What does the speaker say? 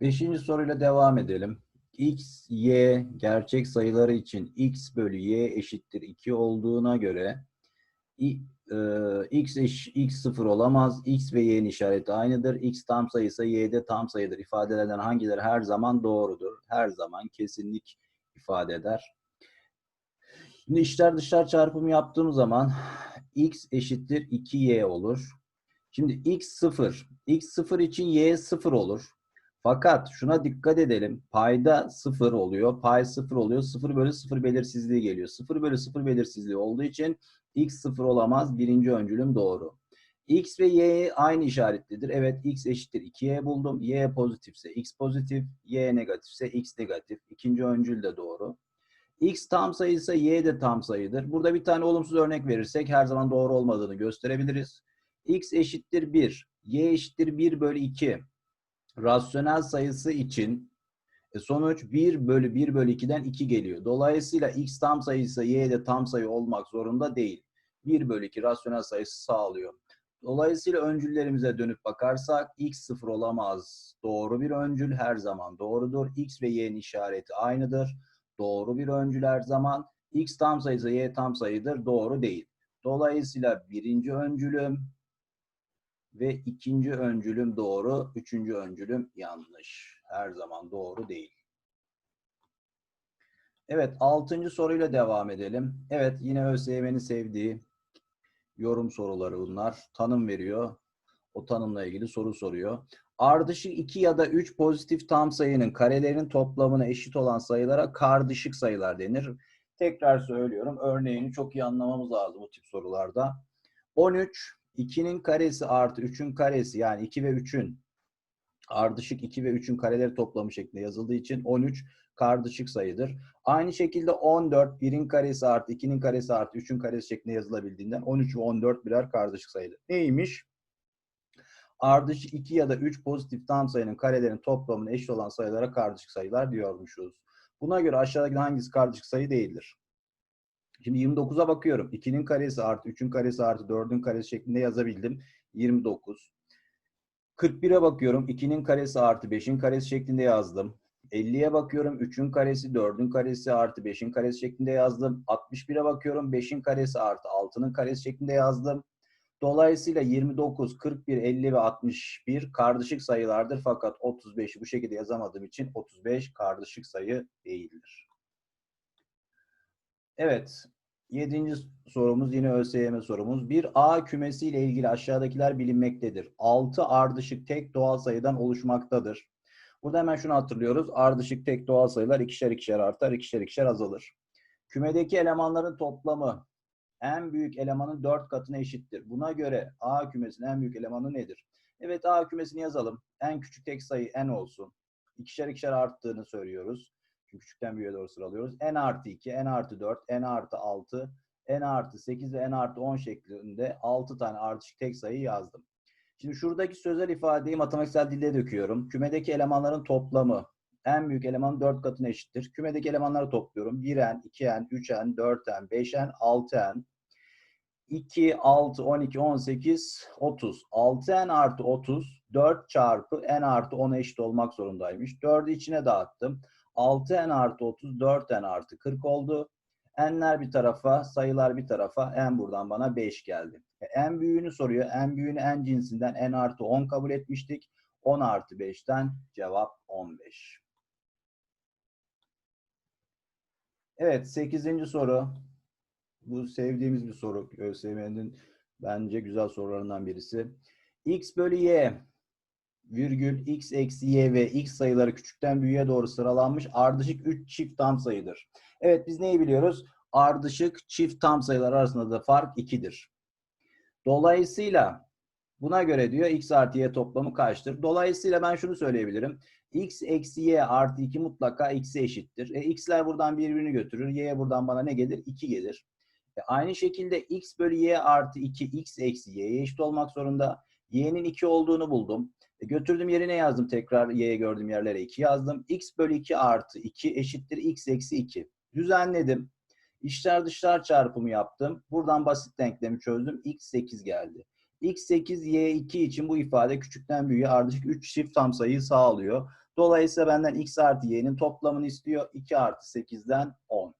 Beşinci soruyla devam edelim. x, y gerçek sayıları için x bölü y eşittir 2 olduğuna göre e, x, eş, x sıfır olamaz. x ve y'nin işareti aynıdır. x tam sayısı y de tam sayıdır. İfadelerden hangileri her zaman doğrudur? Her zaman kesinlik ifade eder. Şimdi içler dışlar çarpımı yaptığım zaman x eşittir 2y olur. Şimdi x 0. x 0 için y 0 olur. Fakat şuna dikkat edelim. Payda 0 oluyor. Pay 0 oluyor. 0 bölü 0 belirsizliği geliyor. 0 bölü 0 belirsizliği olduğu için x 0 olamaz. Birinci öncülüm doğru. x ve y aynı işaretlidir. Evet x eşittir 2y buldum. y pozitifse x pozitif. y negatifse x negatif. İkinci öncül de doğru. X tam sayıysa Y de tam sayıdır. Burada bir tane olumsuz örnek verirsek her zaman doğru olmadığını gösterebiliriz. X eşittir 1. Y eşittir 1 bölü 2. Rasyonel sayısı için e, sonuç 1 bölü 1 bölü 2'den 2 geliyor. Dolayısıyla X tam sayıysa Y de tam sayı olmak zorunda değil. 1 bölü 2 rasyonel sayısı sağlıyor. Dolayısıyla öncüllerimize dönüp bakarsak X sıfır olamaz. Doğru bir öncül her zaman doğrudur. X ve Y'nin işareti aynıdır. Doğru bir öncül her zaman. X tam sayısı Y tam sayıdır. Doğru değil. Dolayısıyla birinci öncülüm ve ikinci öncülüm doğru. Üçüncü öncülüm yanlış. Her zaman doğru değil. Evet, altıncı soruyla devam edelim. Evet, yine ÖSYM'nin sevdiği yorum soruları bunlar. Tanım veriyor. O tanımla ilgili soru soruyor. Ardışık 2 ya da 3 pozitif tam sayının karelerinin toplamına eşit olan sayılara kardışık sayılar denir. Tekrar söylüyorum. Örneğini çok iyi anlamamız lazım bu tip sorularda. 13, 2'nin karesi artı 3'ün karesi yani 2 ve 3'ün ardışık 2 ve 3'ün kareleri toplamı şeklinde yazıldığı için 13 kardışık sayıdır. Aynı şekilde 14 1'in karesi artı 2'nin karesi artı 3'ün karesi şeklinde yazılabildiğinden 13 ve 14 birer kardışık sayıdır. Neymiş? Ardışık 2 ya da 3 pozitif tam sayının karelerinin toplamına eşit olan sayılara kardışık sayılar diyormuşuz. Buna göre aşağıdaki hangisi kardışık sayı değildir? Şimdi 29'a bakıyorum. 2'nin karesi artı 3'ün karesi artı 4'ün karesi şeklinde yazabildim. 29. 41'e bakıyorum. 2'nin karesi artı 5'in karesi şeklinde yazdım. 50'ye bakıyorum. 3'ün karesi, 4'ün karesi artı 5'in karesi şeklinde yazdım. 61'e bakıyorum. 5'in karesi artı 6'nın karesi şeklinde yazdım. Dolayısıyla 29, 41, 50 ve 61 kardışık sayılardır. Fakat 35'i bu şekilde yazamadığım için 35 kardışık sayı değildir. Evet. Yedinci sorumuz yine ÖSYM sorumuz. Bir A kümesi ile ilgili aşağıdakiler bilinmektedir. 6 ardışık tek doğal sayıdan oluşmaktadır. Burada hemen şunu hatırlıyoruz. Ardışık tek doğal sayılar ikişer ikişer artar, ikişer ikişer azalır. Kümedeki elemanların toplamı en büyük elemanın 4 katına eşittir. Buna göre A kümesinin en büyük elemanı nedir? Evet A kümesini yazalım. En küçük tek sayı n olsun. İkişer ikişer arttığını söylüyoruz. Çünkü küçükten büyüğe doğru sıralıyoruz. n artı 2, n artı 4, n artı 6, n artı 8 ve n artı 10 şeklinde 6 tane ardışık tek sayı yazdım. Şimdi şuradaki sözel ifadeyi matematiksel dille döküyorum. Kümedeki elemanların toplamı en büyük elemanın 4 katına eşittir. Kümedeki elemanları topluyorum. 1n, 2n, 3n, 4n, 5n, 6n. 2, 6, 12, 18, 30. 6n artı 30, 4 çarpı n artı 10'a eşit olmak zorundaymış. 4'ü içine dağıttım. 6n artı 30, 4n artı 40 oldu. N'ler bir tarafa, sayılar bir tarafa. N buradan bana 5 geldi. E, en büyüğünü soruyor. En büyüğünü n cinsinden n artı 10 kabul etmiştik. 10 artı 5'ten cevap 15. Evet 8. soru. Bu sevdiğimiz bir soru. ÖSYM'nin bence güzel sorularından birisi. X bölü Y virgül X eksi Y ve X sayıları küçükten büyüğe doğru sıralanmış ardışık 3 çift tam sayıdır. Evet biz neyi biliyoruz? Ardışık çift tam sayılar arasında da fark 2'dir. Dolayısıyla buna göre diyor X artı Y toplamı kaçtır? Dolayısıyla ben şunu söyleyebilirim. X eksi Y artı 2 mutlaka X'e eşittir. E, X'ler buradan birbirini götürür. Y buradan bana ne gelir? 2 gelir. E, aynı şekilde X bölü Y artı 2 X eksi Y'ye eşit olmak zorunda. Y'nin 2 olduğunu buldum. E, götürdüm yerine yazdım tekrar Y'ye gördüğüm yerlere 2 yazdım. X bölü 2 artı 2 eşittir X eksi 2. Düzenledim. İçler dışlar çarpımı yaptım. Buradan basit denklemi çözdüm. X 8 geldi. x8, y2 için bu ifade küçükten büyüğe ardışık 3 çift tam sayıyı sağlıyor. Dolayısıyla benden x artı y'nin toplamını istiyor. 2 artı 8'den 10.